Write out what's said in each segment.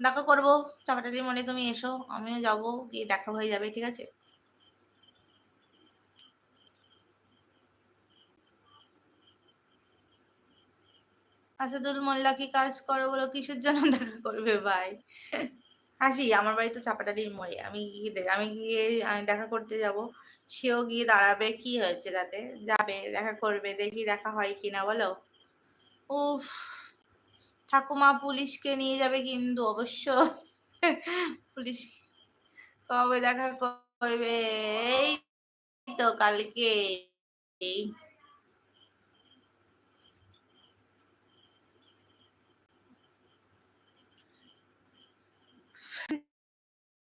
দেখা করব। চাপাটালির মনে তুমি এসো, আমিও যাব, গিয়ে দেখা হয়ে যাবে, ঠিক আছে? আসাদুল মোল্লা কি কাজ করো বলো? কিসের জন্য দেখা করবে ভাই? হাসি আমার বাড়ি তো চাপাটালির মোড়ে, আমি গিয়ে আমি গিয়ে, আমি দেখা করতে যাব। সেও গিয়ে দাঁড়াবে, কি হয়েছে তাতে? যাবে, দেখা করবে, দেখি দেখা হয় কিনা বলো? উফ ঠাকুমা পুলিশকে নিয়ে যাবে কিন্তু অবশ্য। পুলিশ কবে দেখা করবে? এই তো কালকে।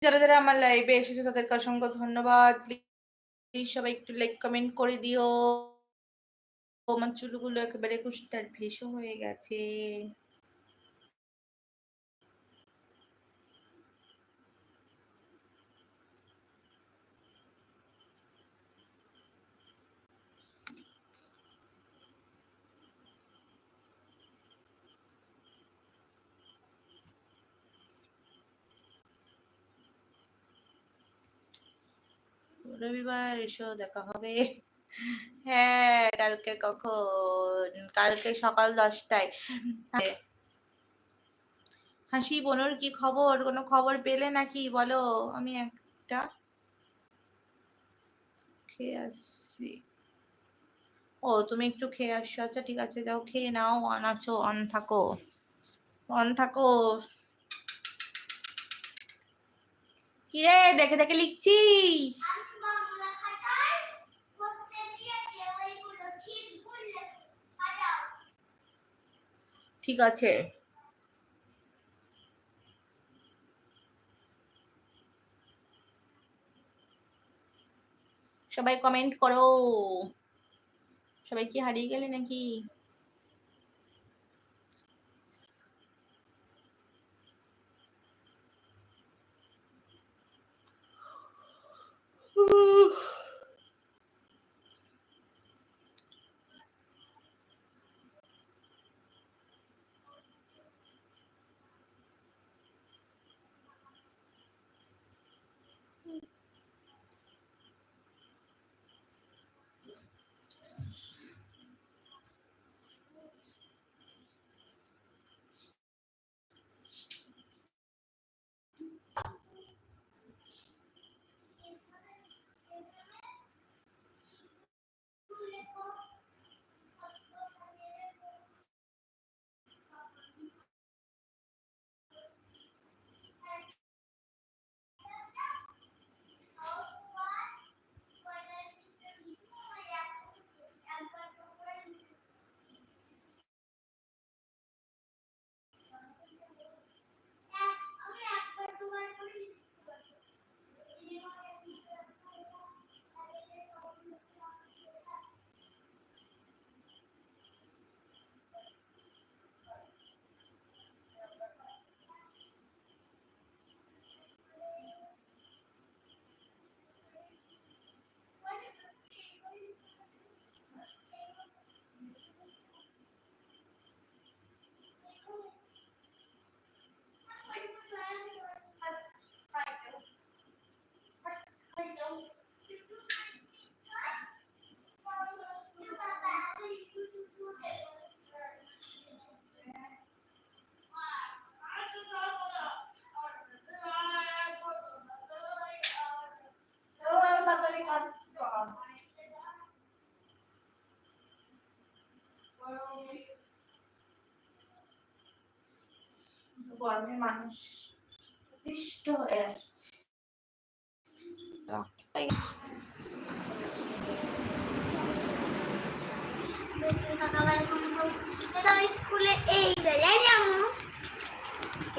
যারা যারা আমার লাইভে এসেছে, তাদেরকে অসংখ্য ধন্যবাদ। প্লিজ সবাই একটু লাইক কমেন্ট করে দিও। আমার চুলগুলো একেবারে কুষ্টার ভেসো হয়ে গেছে। রবিবার, এসো দেখা হবে। হ্যাঁ কালকে কখন? কালকে সকাল দশটায়। হাসি, বোনর কি খবর? কোনো খবর পেলে নাকি? বলো, আমি একটা খেয়ে আসছি। ও, তুমি একটু খেয়ে আসছো? আচ্ছা ঠিক আছে, যাও, খেয়ে নাও। অন আছো, অন থাকো। অন থাকো। কিরে দেখে দেখে লিখছিস? ঠিক আছে। সবাই কমেন্ট করো। সবাই কি হারিয়ে গেলে নাকি? গরমে মানুষ অতিষ্ঠ হয়ে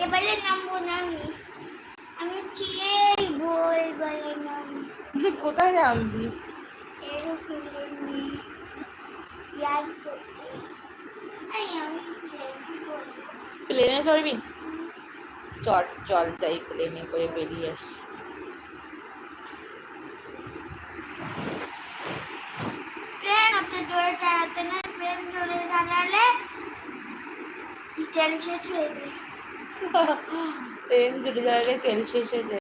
এবারে নামবো না আমি আমি খেলব এবারে কোথায় আমি প্লেনে চড়বি? চল চল যাই প্লেনে করে বেরিয়ে আসি। জোরে চালাতে না ট্রেন জোরে চালালে তেল শেষ হয়ে যায়। যাওয়ার আগে তেল শেষ হয়ে যায়।